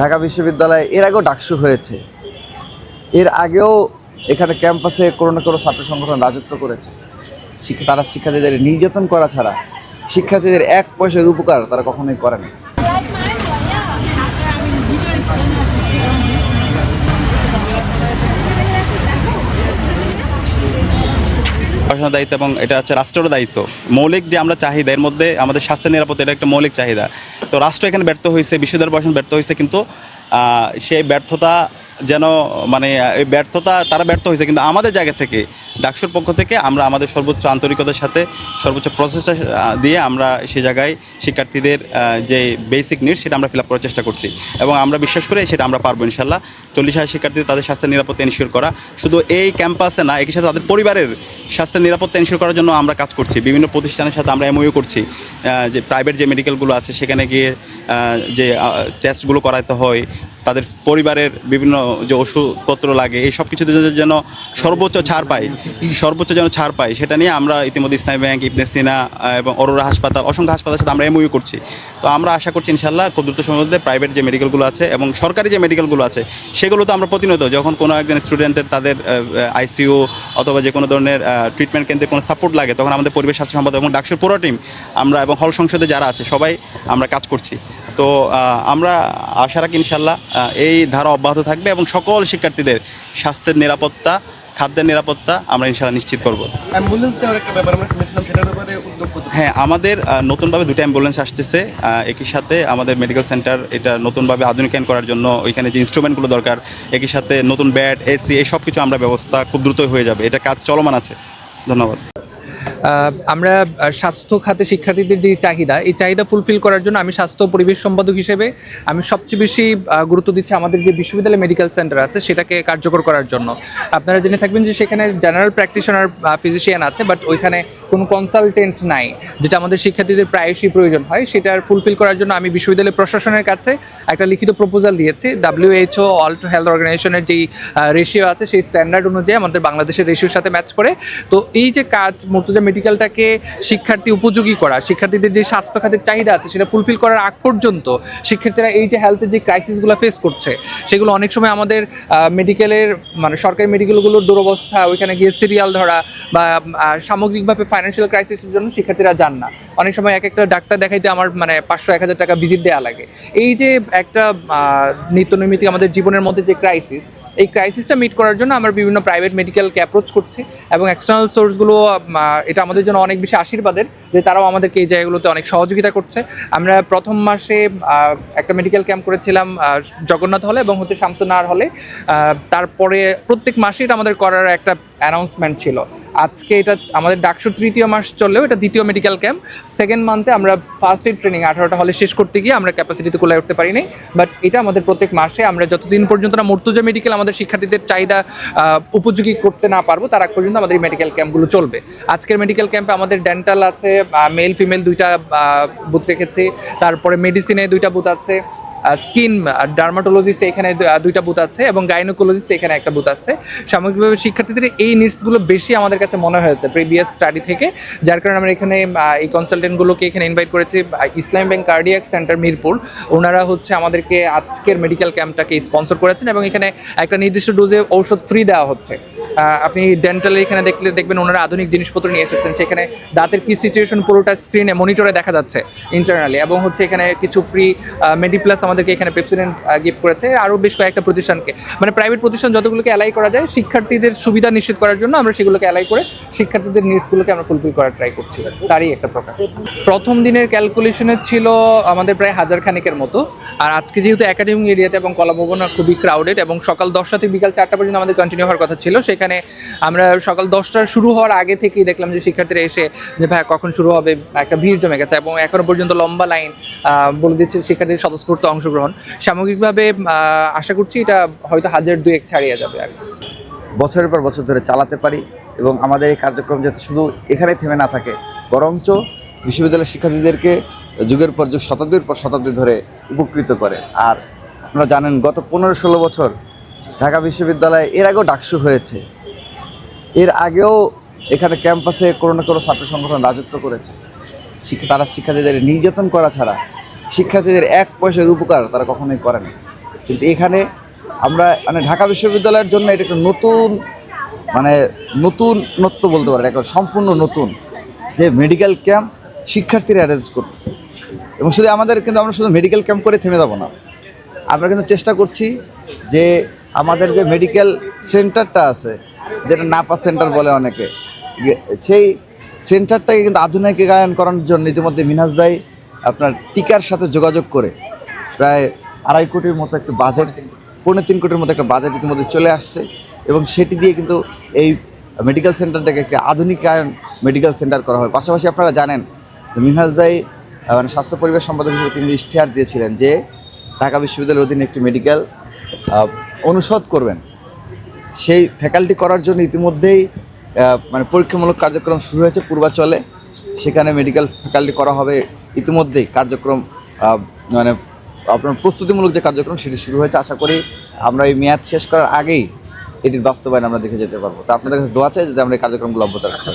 ঢাকা বিশ্ববিদ্যালয়ে এর আগেও ডাকসু হয়েছে। এর আগেও এখানে ক্যাম্পাসে কোনো না কোনো ছাত্র সংগঠন রাজত্ব করেছে। শিক্ষা, তারা শিক্ষার্থীদের নির্যাতন করা ছাড়া শিক্ষার্থীদের এক পয়সার উপকার তারা কখনোই করে না। প্রশাসনের দায়িত্ব এবং এটা হচ্ছে রাষ্ট্রেরও দায়িত্ব। মৌলিক যে আমরা চাহিদা, এর মধ্যে আমাদের স্বাস্থ্য নিরাপত্তা এটা একটা মৌলিক চাহিদা। তো রাষ্ট্র এখানে ব্যর্থ হয়েছে বিশ্ববিদ্যালয় প্রশাসন ব্যর্থ হয়েছে কিন্তু সেই ব্যর্থতা যেন মানে এই ব্যর্থতা, তারা ব্যর্থ হয়েছে। কিন্তু আমাদের জায়গা থেকে, ডাকসুর পক্ষ থেকে আমরা আমাদের সর্বোচ্চ আন্তরিকতার সাথে, সর্বোচ্চ প্রচেষ্টা দিয়ে আমরা সে জায়গায় শিক্ষার্থীদের যে বেসিক নিড সেটা আমরা ফিল আপ করার চেষ্টা করছি। এবং আমরা বিশ্বাস করে সেটা আমরা পারব ইনশাল্লাহ চল্লিশ হাজার শিক্ষার্থীদের তাদের স্বাস্থ্যের নিরাপত্তা এনশিওর করা। শুধু এই ক্যাম্পাসে না, একই সাথে তাদের পরিবারের স্বাস্থ্যের নিরাপত্তা এনশিওর করার জন্য আমরা কাজ করছি। বিভিন্ন প্রতিষ্ঠানের সাথে আমরা এমওইউ করছি। যে প্রাইভেট যে মেডিকেলগুলো আছে, সেখানে গিয়ে যে টেস্টগুলো করাতে হয় তাদের পরিবারের বিভিন্ন যে ওষুধপত্র লাগে, এই সব কিছুতে যেন সর্বোচ্চ ছাড় পায়, সর্বোচ্চ যেন ছাড় পায়, সেটা নিয়ে আমরা ইতিমধ্যে ইসলামী ব্যাংক, ইবনে সিনা এবং অরোরা হাসপাতাল, অসংখ্য হাসপাতালের সাথে আমরা এমওইউ করছি। তো আমরা আশা করছি ইনশাল্লাহ খুব দ্রুত সময়ের মধ্যে প্রাইভেট যে মেডিকেলগুলো আছে এবং সরকারি যে মেডিকেলগুলো আছে সেগুলো তো আমরা প্রতিনিয়ত যখন কোনো একজন স্টুডেন্টের তাদের আইসিইউ অথবা যে কোনো ধরনের ট্রিটমেন্ট কেন্দ্রে কোনো সাপোর্ট লাগে, তখন আমাদের পরিবেশ স্বাস্থ্য সম্পদ এবং ডাক্তার পুরো টিম আমরা এবং হল সংসদে যারা আছে, সবাই আমরা কাজ করছি। তো আমরা আশা রাখি ইনশাল্লাহ এই ধারা অব্যাহত থাকবে এবং সকল শিক্ষার্থীদের স্বাস্থ্যের নিরাপত্তা খাদ্যের নিরাপত্তা আমরা ইনশাল্লাহ নিশ্চিত করব। হ্যাঁ আমাদের নতুনভাবে দুটো অ্যাম্বুলেন্স আসতেছে একই সাথে আমাদের মেডিকেল সেন্টার এটা নতুনভাবে আধুনিকায়ন করার জন্য ওইখানে যে ইনস্ট্রুমেন্টগুলো দরকার একই সাথে নতুন ব্যাড এসি এই সব কিছু আমরা ব্যবস্থা খুব দ্রুতই হয়ে যাবে এটা কাজ চলমান আছে। ধন্যবাদ। আমরা স্বাস্থ্য খাতে শিক্ষার্থীদের যে চাহিদা, এই চাহিদা ফুলফিল করার জন্য আমি স্বাস্থ্য পরিবেশ সম্পাদক হিসেবে আমি সবচেয়ে বেশি গুরুত্ব দিচ্ছি আমাদের যে বিশ্ববিদ্যালয় মেডিকেল সেন্টার আছে, সেটাকে কার্যকর করার জন্য। আপনারা জেনে থাকবেন যে সেখানে জেনারেল প্র্যাকটিশনার ফিজিশিয়ান আছে বাট ওইখানে কোনো কনসালটেন্ট নাই, যেটা আমাদের শিক্ষার্থীদের প্রায়শই প্রয়োজন হয়, সেটার ফুলফিল করার জন্য আমি বিশ্ববিদ্যালয় প্রশাসনের কাছে একটা লিখিত প্রপোজাল দিয়েছি। ডাব্লিউএইচও অল টু হেলথ অর্গানাইজেশনের যেই রেশিও আছে, সেই স্ট্যান্ডার্ড অনুযায়ী আমাদের বাংলাদেশের রেশিওর সাথে ম্যাচ করে। তো এই যে কাজ, মর্তুজা মেডিকেলটাকে শিক্ষার্থী উপযোগী করা, শিক্ষার্থীদের যে স্বাস্থ্য খাতের চাহিদা আছে, সেটা ফুলফিল করার আগ পর্যন্ত শিক্ষার্থীরা এই যে হেলথের যে ক্রাইসিসগুলো ফেস করছে, সেগুলো অনেক সময় আমাদের মেডিকেলের মানে সরকারি মেডিকেলগুলোর দুরবস্থা, ওইখানে গিয়ে সিরিয়াল ধরা বা সামগ্রিকভাবে ফাইন্যান্সিয়াল ক্রাইসিসের জন্য শিক্ষার্থীরা যান না। অনেক সময় এক একটা ডাক্তার দেখাইতে আমার মানে পাঁচশো এক হাজার টাকা ভিজিট দেওয়া লাগে। এই যে একটা আহ, নিত্য নৈমিত্তিক আমাদের জীবনের মধ্যে যে ক্রাইসিস এই ক্রাইসিসটা মিট করার জন্য আমরা বিভিন্ন প্রাইভেট মেডিকেলকে অ্যাপ্রোচ করছি এবং এক্সটার্নাল সোর্সগুলো এটা আমাদের জন্য অনেক বেশি আশীর্বাদের যে তারাও আমাদেরকে এই জায়গাগুলোতে অনেক সহযোগিতা করছে। আমরা প্রথম মাসে একটা মেডিকেল ক্যাম্প করেছিলাম জগন্নাথ হলে এবং হচ্ছে শামসুনার হলে। তারপরে প্রত্যেক মাসে এটা আমাদের করার একটা অ্যানাউন্সমেন্ট ছিল। আজকে এটা আমাদের ডাকশো তৃতীয় মাস চললেও এটা দ্বিতীয় মেডিকেল ক্যাম্প সেকেন্ড মান্থে আমরা ফার্স্ট এড ট্রেনিং আঠারোটা হলে শেষ করতে গিয়ে আমরা ক্যাপাসিটিতে কোলায় উঠতে পারিনি। বাট এটা আমাদের প্রত্যেক মাসে আমরা যতদিন পর্যন্ত না মর্তুজা মেডিকেল আমাদের শিক্ষার্থীদের চাহিদা উপযোগী করতে না পারব, তার আগ পর্যন্ত আমাদের এই মেডিকেল ক্যাম্পগুলো চলবে। আজকের মেডিকেল ক্যাম্পে আমাদের ডেন্টাল আছে মেল ফিমেল দুইটা বুথ রেখেছি। তারপরে মেডিসিনে দুইটা বুথ আছে। স্কিন ডার্মাটোলজিস্ট এখানে দুইটা বুথ আছে এবং গাইনোকোলজিস্ট এখানে একটা বুথ আছে। সামগ্রিকভাবে শিক্ষার্থীদের এই নিডসগুলো বেশি আমাদের কাছে মনে হয়েছে প্রিভিয়াস স্টাডি থেকে, যার কারণে আমরা এখানে এই কনসালটেন্টগুলোকে এখানে ইনভাইট করেছি Islam bank cardiac centre Mirpur. ওনারা হচ্ছে আমাদেরকে আজকের মেডিকেল ক্যাম্পটাকে স্পন্সর করেছেন এবং এখানে একটা নির্দিষ্ট ডোজে ঔষধ ফ্রি দেওয়া হচ্ছে। আপনি ডেন্টাল এখানে দেখলে দেখবেন ওনারা আধুনিক জিনিসপত্র নিয়ে এসেছেন। সেখানে দাঁতের কি সিচুয়েশন পুরোটা স্ক্রিনে মনিটরে দেখা যাচ্ছে ইন্টারনালি এবং হচ্ছে এখানে কিছু ফ্রি মেডিপ্লাস আমাদেরকে এখানে পেপসিডেন্ট গিফট করেছে। আরও বেশ কয়েকটা প্রতিষ্ঠানকে। মানে প্রাইভেট প্রতিষ্ঠান যতগুলোকে অ্যালাই করা যায়, শিক্ষার্থীদের সুবিধা নিশ্চিত করার জন্য আমরা সেগুলোকে অ্যালাই করে শিক্ষার্থীদের নিডসগুলোকে আমরা ফুলফিল করার ট্রাই করছি। তারই একটা প্রকাশ। প্রথম দিনের ক্যালকুলেশনে ছিল আমাদের প্রায় হাজার খানেকের মতো। আর আজকে যেহেতু একাডেমিক এরিয়াতে এবং কলাভবন খুবই ক্রাউডেড এবং সকাল দশটা থেকে বিকাল চারটা পর্যন্ত আমাদের কন্টিনিউ হওয়ার কথা ছিল সেখানে আমরা সকাল দশটার শুরু হওয়ার আগে থেকেই দেখলাম যে শিক্ষার্থীরা এসে যে, ভাই, কখন শুরু হবে? একটা ভিড় জমে গেছে এবং এখনও পর্যন্ত লম্বা লাইন বলে দিচ্ছে শিক্ষার্থীদের স্বতঃস্ফূর্ত অংশগ্রহণ। সামগ্রিকভাবে আশা করছি এটা হয়তো হাজার দুয়েক ছাড়িয়ে যাবে আর। বছরের পর বছর ধরে চালাতে পারি এবং আমাদের এই কার্যক্রম যাতে শুধু এখানে থেমে না থাকে, বরঞ্চ বিশ্ববিদ্যালয়ের শিক্ষার্থীদেরকে যুগের পর যুগ, শতাব্দীর পর শতাব্দী ধরে উপকৃত করে। আর আপনারা জানেন, গত পনেরো ষোলো বছর ঢাকা বিশ্ববিদ্যালয়ে এর আগেও ডাকসু হয়েছে। এর আগেও এখানে ক্যাম্পাসে কোনো না কোনো ছাত্র সংগঠন রাজত্ব করেছে। শিক্ষা, তারা শিক্ষার্থীদের নির্যাতন করা ছাড়া শিক্ষার্থীদের এক পয়সার উপকার তারা কখনোই করে না। কিন্তু এখানে আমরা মানে ঢাকা বিশ্ববিদ্যালয়ের জন্য এটা একটা নতুন মানে নতুন নত্ব বলতে পারেন এখন সম্পূর্ণ নতুন যে মেডিকেল ক্যাম্প শিক্ষার্থীরা অ্যারেঞ্জ করতেছে। এবং শুধু আমাদের, কিন্তু আমরা শুধু মেডিকেল ক্যাম্প করে থেমে যাব না। আমরা কিন্তু চেষ্টা করছি যে আমাদের যে মেডিকেল সেন্টারটা আছে, যেটা নাপা সেন্টার বলে অনেকে সেই সেন্টারটাকে কিন্তু আধুনিকায়ন করানোর জন্য ইতিমধ্যে মিনহাজ ভাই আপনার টিকার সাথে যোগাযোগ করে প্রায় আড়াই কোটির মতো একটা বাজেট পৌনে তিন কোটির মতো একটা বাজেট ইতিমধ্যে চলে আসছে এবং সেটি দিয়ে কিন্তু এই মেডিকেল সেন্টারটাকে একটি আধুনিকায়ন মেডিকেল সেন্টার করা হয়। পাশাপাশি আপনারা জানেন মিনহাজ ভাই মানে স্বাস্থ্য পরিবেশ সম্পাদক হিসেবে তিনি ইশতেহার দিয়েছিলেন যে ঢাকা বিশ্ববিদ্যালয়ের অধীনে একটি মেডিকেল অনুষদ করবেন। সেই ফ্যাকাল্টি করার জন্য ইতিমধ্যেই মানে পরীক্ষামূলক কার্যক্রম শুরু হয়েছে পূর্বাচলে। সেখানে মেডিকেল ফ্যাকাল্টি করা হবে ইতিমধ্যেই কার্যক্রম মানে আপনার প্রস্তুতিমূলক যে কার্যক্রম সেটি শুরু হয়েছে। আশা করি আমরা এই মেয়াদ শেষ করার আগেই এটির বাস্তবায়ন আমরা দেখে যেতে পারব। তো আপনাদের কাছে দোয়া চাই যদি আমরা এই কার্যক্রমগুলো অব্যাহত রাখতে